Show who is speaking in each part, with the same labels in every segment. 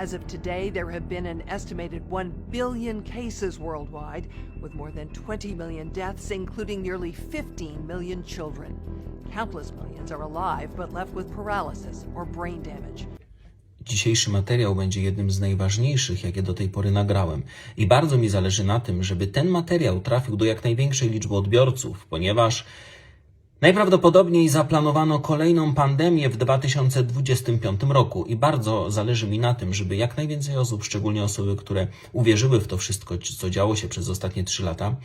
Speaker 1: As of today, there have been an estimated 1 billion cases worldwide, with more than 20 million deaths, including nearly 15 million children. Countless millions are alive but left with paralysis or brain damage.
Speaker 2: Dzisiejszy materiał będzie jednym z najważniejszych, jakie do tej pory nagrałem. I bardzo mi zależy na tym, żeby ten materiał trafił do jak największej liczby odbiorców, ponieważ najprawdopodobniej zaplanowano kolejną pandemię w 2025 roku i bardzo zależy mi na tym, żeby jak najwięcej osób, szczególnie osoby, które uwierzyły w to wszystko, co działo się przez ostatnie trzy lata,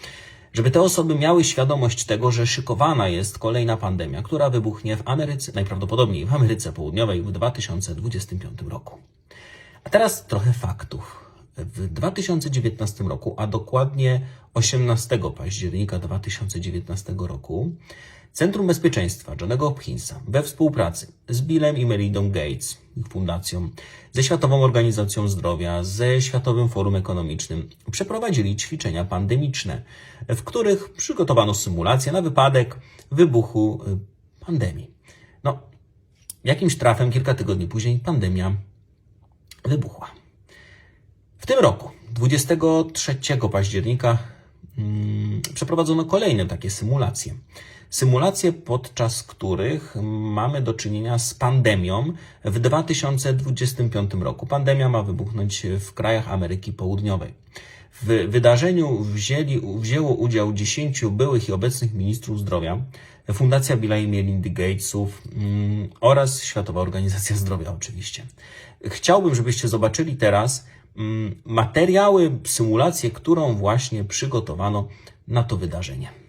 Speaker 2: żeby te osoby miały świadomość tego, że szykowana jest kolejna pandemia, która wybuchnie w Ameryce, najprawdopodobniej w Ameryce Południowej w 2025 roku. A teraz trochę faktów. W 2019 roku, a dokładnie 18 października 2019 roku, Centrum Bezpieczeństwa Johnego Hopkinsa we współpracy z Billem i Melindą Gates, ich fundacją, ze Światową Organizacją Zdrowia, ze Światowym Forum Ekonomicznym przeprowadzili ćwiczenia pandemiczne, w których przygotowano symulacje na wypadek wybuchu y, pandemii. No, jakimś trafem kilka tygodni później pandemia wybuchła. W tym roku, 23 października, mm, przeprowadzono kolejne takie symulacje. Symulacje, podczas których mamy do czynienia z pandemią w 2025 roku. Pandemia ma wybuchnąć w krajach Ameryki Południowej. W wydarzeniu wzięli, wzięło udział 10 byłych i obecnych ministrów zdrowia, Fundacja Billa i Melindy Gatesów mm, oraz Światowa Organizacja Zdrowia oczywiście. Chciałbym, żebyście zobaczyli teraz mm, materiały, symulację, którą właśnie przygotowano na to wydarzenie.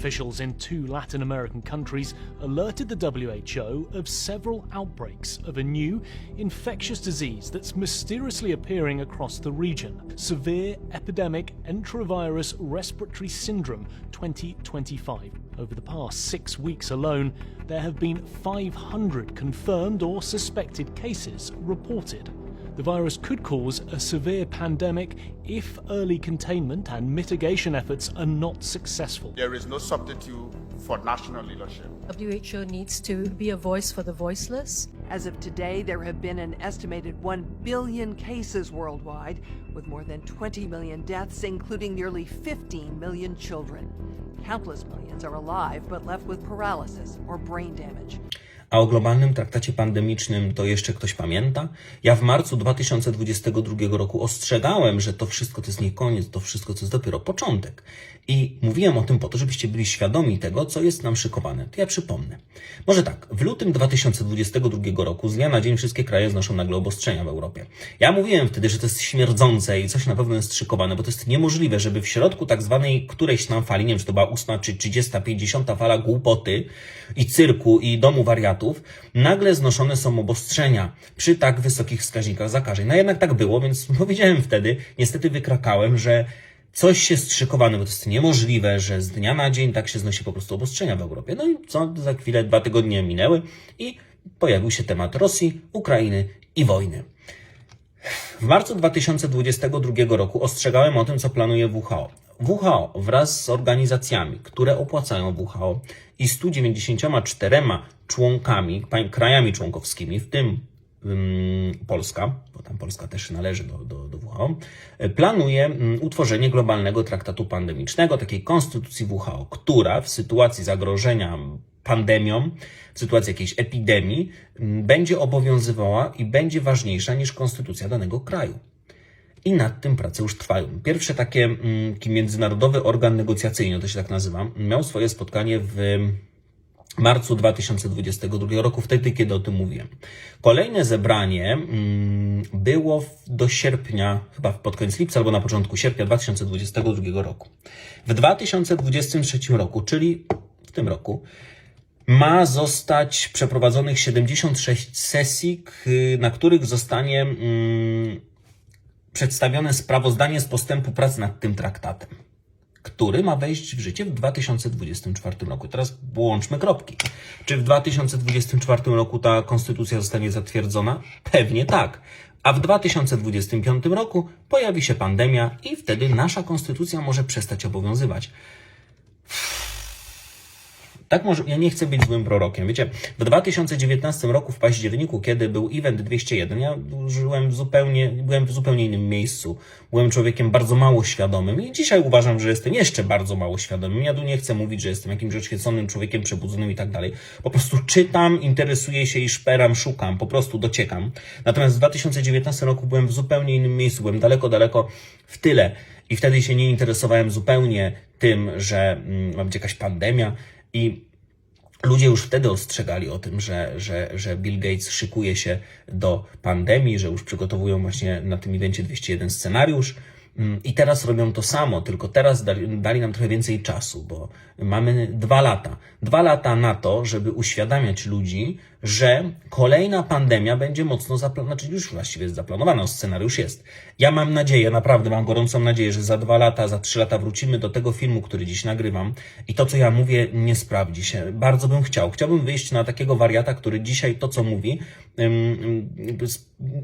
Speaker 3: Officials in two Latin American countries alerted the WHO of several outbreaks of a new infectious disease that's mysteriously appearing across the region severe epidemic enterovirus respiratory syndrome 2025. Over the past six weeks alone, there have been 500 confirmed or suspected cases reported. The virus could cause a severe pandemic if early containment and mitigation efforts are not successful.
Speaker 4: There is no substitute for national leadership.
Speaker 5: WHO needs to be a voice for the voiceless.
Speaker 1: As of today, there have been an estimated 1 billion cases worldwide, with more than 20 million deaths, including nearly 15 million children. Countless millions are alive but left with paralysis or brain damage.
Speaker 2: A o globalnym traktacie pandemicznym to jeszcze ktoś pamięta? Ja w marcu 2022 roku ostrzegałem, że to wszystko to jest nie koniec, to wszystko to jest dopiero początek. I mówiłem o tym po to, żebyście byli świadomi tego, co jest nam szykowane. To ja przypomnę. Może tak, w lutym 2022 roku z dnia na dzień wszystkie kraje znoszą nagle obostrzenia w Europie. Ja mówiłem wtedy, że to jest śmierdzące i coś na pewno jest szykowane, bo to jest niemożliwe, żeby w środku tak zwanej którejś tam fali, nie wiem czy to była ósma czy 30, 50 fala głupoty i cyrku i domu wariatów, nagle znoszone są obostrzenia przy tak wysokich wskaźnikach zakażeń. No jednak tak było, więc powiedziałem wtedy, niestety wykrakałem, że coś się strzykowane, bo to jest niemożliwe, że z dnia na dzień tak się znosi po prostu obostrzenia w Europie. No i co, za chwilę, dwa tygodnie minęły i pojawił się temat Rosji, Ukrainy i wojny. W marcu 2022 roku ostrzegałem o tym, co planuje WHO. WHO wraz z organizacjami, które opłacają WHO i 194 członkami, krajami członkowskimi, w tym ym, Polska, bo tam Polska też należy do, do, do WHO, planuje utworzenie globalnego traktatu pandemicznego, takiej konstytucji WHO, która w sytuacji zagrożenia pandemią, w sytuacji jakiejś epidemii, będzie obowiązywała i będzie ważniejsza niż konstytucja danego kraju. I nad tym prace już trwają. Mm, taki międzynarodowy organ negocjacyjny, to się tak nazywa, miał swoje spotkanie w marcu 2022 roku, wtedy, kiedy o tym mówiłem. Kolejne zebranie było do sierpnia, chyba pod koniec lipca albo na początku sierpnia 2022 roku. W 2023 roku, czyli w tym roku, ma zostać przeprowadzonych 76 sesji, na których zostanie mm, przedstawione sprawozdanie z postępu prac nad tym traktatem, który ma wejść w życie w 2024 roku. Teraz połączmy kropki. Czy w 2024 roku ta konstytucja zostanie zatwierdzona? Pewnie tak, a w 2025 roku pojawi się pandemia i wtedy nasza konstytucja może przestać obowiązywać. Tak może, ja nie chcę być złym prorokiem. Wiecie, w 2019 roku w październiku, kiedy był event 201, ja żyłem zupełnie, byłem w zupełnie innym miejscu. Byłem człowiekiem bardzo mało świadomym i dzisiaj uważam, że jestem jeszcze bardzo mało świadomym. Ja tu nie chcę mówić, że jestem jakimś oświeconym człowiekiem, przebudzonym i tak dalej. Po prostu czytam, interesuję się i szperam, szukam, po prostu dociekam. Natomiast w 2019 roku byłem w zupełnie innym miejscu, byłem daleko, daleko w tyle. I wtedy się nie interesowałem zupełnie tym, że mm, ma być jakaś pandemia i ludzie już wtedy ostrzegali o tym, że, że, że Bill Gates szykuje się do pandemii, że już przygotowują właśnie na tym evencie 201 scenariusz. Mm, I teraz robią to samo, tylko teraz dali, dali nam trochę więcej czasu, bo mamy dwa lata. Dwa lata na to, żeby uświadamiać ludzi, że kolejna pandemia będzie mocno zaplanowana, znaczy już właściwie jest zaplanowana, scenariusz jest. Ja mam nadzieję, naprawdę mam gorącą nadzieję, że za dwa lata, za trzy lata wrócimy do tego filmu, który dziś nagrywam i to, co ja mówię, nie sprawdzi się. Bardzo bym chciał. Chciałbym wyjść na takiego wariata, który dzisiaj to, co mówi,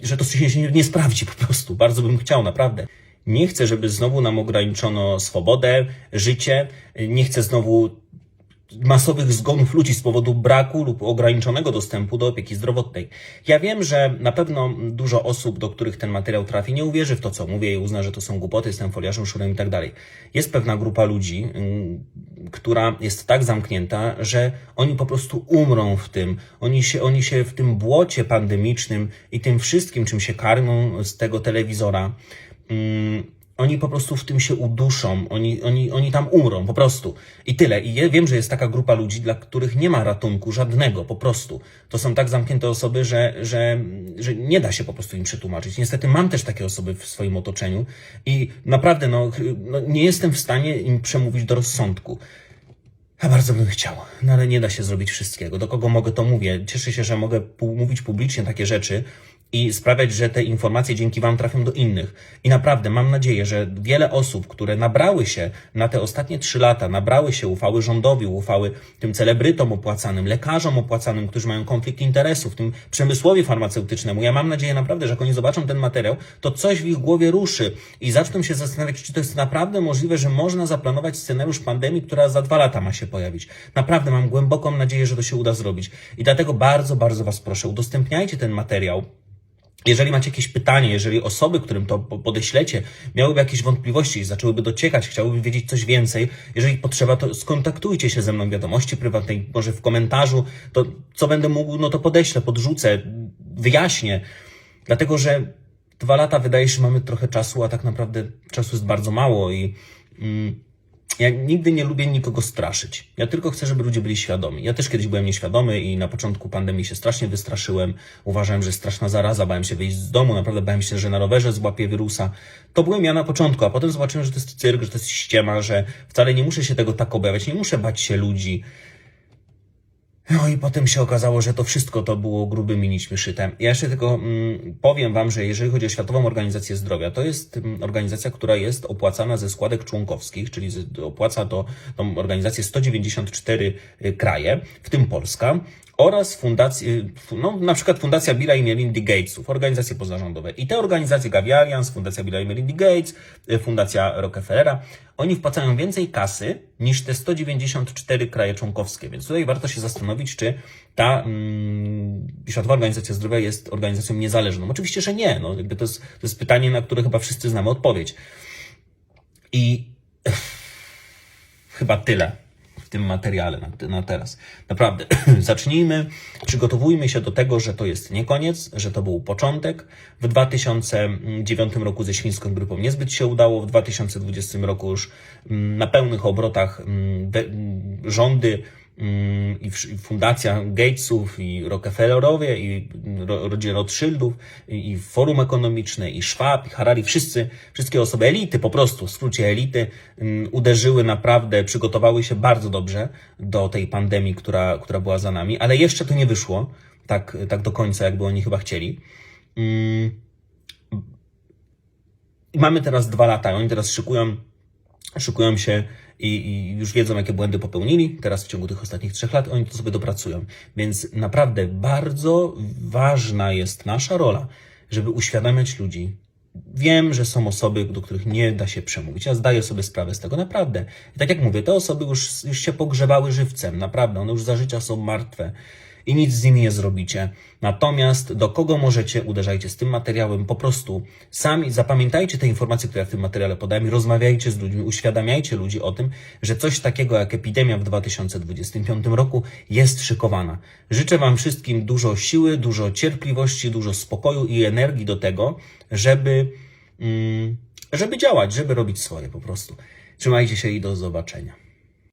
Speaker 2: że to się nie sprawdzi po prostu. Bardzo bym chciał, naprawdę. Nie chcę, żeby znowu nam ograniczono swobodę, życie. Nie chcę znowu masowych zgonów ludzi z powodu braku lub ograniczonego dostępu do opieki zdrowotnej. Ja wiem, że na pewno dużo osób, do których ten materiał trafi, nie uwierzy w to, co mówię i uzna, że to są głupoty, jestem foliarzem, szurem i tak dalej. Jest pewna grupa ludzi, ym, która jest tak zamknięta, że oni po prostu umrą w tym. Oni się, oni się w tym błocie pandemicznym i tym wszystkim, czym się karmią z tego telewizora, mm, oni po prostu w tym się uduszą, oni, oni, oni tam umrą, po prostu. I tyle. I ja wiem, że jest taka grupa ludzi, dla których nie ma ratunku żadnego, po prostu. To są tak zamknięte osoby, że, że, że nie da się po prostu im przetłumaczyć. Niestety mam też takie osoby w swoim otoczeniu i naprawdę no, no, nie jestem w stanie im przemówić do rozsądku. Ja bardzo bym chciał, no ale nie da się zrobić wszystkiego. Do kogo mogę, to mówię. Cieszę się, że mogę mówić publicznie takie rzeczy i sprawiać, że te informacje dzięki Wam trafią do innych. I naprawdę mam nadzieję, że wiele osób, które nabrały się na te ostatnie trzy lata, nabrały się ufały rządowi, ufały tym celebrytom opłacanym, lekarzom opłacanym, którzy mają konflikt interesów, tym przemysłowi farmaceutycznemu. Ja mam nadzieję naprawdę, że jak oni zobaczą ten materiał, to coś w ich głowie ruszy i zaczną się zastanawiać, czy to jest naprawdę możliwe, że można zaplanować scenariusz pandemii, która za dwa lata ma się pojawić. Naprawdę mam głęboką nadzieję, że to się uda zrobić. I dlatego bardzo, bardzo Was proszę, udostępniajcie ten materiał. Jeżeli macie jakieś pytanie, jeżeli osoby, którym to po- podeślecie, miałyby jakieś wątpliwości, zaczęłyby dociekać, chciałyby wiedzieć coś więcej, jeżeli potrzeba, to skontaktujcie się ze mną w wiadomości prywatnej, może w komentarzu, to co będę mógł, no to podeślę, podrzucę, wyjaśnię. Dlatego, że dwa lata wydaje się, mamy trochę czasu, a tak naprawdę czasu jest bardzo mało i mm, ja nigdy nie lubię nikogo straszyć. Ja tylko chcę, żeby ludzie byli świadomi. Ja też kiedyś byłem nieświadomy i na początku pandemii się strasznie wystraszyłem. Uważałem, że straszna zaraza, bałem się wyjść z domu, naprawdę bałem się, że na rowerze złapię wirusa. To byłem ja na początku, a potem zobaczyłem, że to jest cyrk, że to jest ściema, że wcale nie muszę się tego tak obawiać, nie muszę bać się ludzi. No i potem się okazało, że to wszystko to było grubymi nićmi szyte. Ja jeszcze tylko mm, powiem Wam, że jeżeli chodzi o Światową Organizację Zdrowia, to jest mm, organizacja, która jest opłacana ze składek członkowskich, czyli z, opłaca to tą organizację 194 y, kraje, w tym Polska, oraz fundacje, no, na przykład Fundacja Billa i Melindy Gatesów, organizacje pozarządowe. I te organizacje Gavi Alliance, Fundacja Billa i Melindy Gates, y, Fundacja Rockefellera, oni wpłacają więcej kasy niż te 194 kraje członkowskie. Więc tutaj warto się zastanowić, czy ta mm, Światowa Organizacja Zdrowia jest organizacją niezależną. Oczywiście, że nie. No, jakby to, jest, to jest pytanie, na które chyba wszyscy znamy odpowiedź. I chyba tyle w tym materiale na, na teraz. Naprawdę, zacznijmy, przygotowujmy się do tego, że to jest nie koniec, że to był początek. W 2009 roku ze świńską grypą niezbyt się udało, w 2020 roku już mm, na pełnych obrotach mm, mm, rządy i w- i fundacja Gatesów, i Rockefellerowie, i ro, rodzina Rothschildów, i, Forum Ekonomiczne, i Schwab, i Harari, wszyscy, wszystkie osoby, elity po prostu, w skrócie elity, mm, uderzyły naprawdę, przygotowały się bardzo dobrze do tej pandemii, która, która była za nami, ale jeszcze to nie wyszło tak, tak do końca, jakby oni chyba chcieli. Mm. I mamy teraz dwa lata, oni teraz szykują szykują się i, i już wiedzą, jakie błędy popełnili. Teraz w ciągu tych ostatnich trzech lat oni to sobie dopracują. Więc naprawdę bardzo ważna jest nasza rola żeby uświadamiać ludzi. Wiem, że są osoby, do których nie da się przemówić. Ja zdaję sobie sprawę z tego, naprawdę. I tak jak mówię, te osoby już, już się pogrzebały żywcem, naprawdę. One już za życia są martwe i nic z nimi nie zrobicie. Natomiast do kogo możecie, uderzajcie z tym materiałem. Po prostu sami zapamiętajcie te informacje, które ja w tym materiale podałem rozmawiajcie z ludźmi, uświadamiajcie ludzi o tym, że coś takiego jak epidemia w 2025 roku jest szykowana. Życzę Wam wszystkim dużo siły, dużo cierpliwości, dużo spokoju i energii do tego, żeby, mm, żeby działać, żeby robić swoje po prostu. Trzymajcie się i do zobaczenia.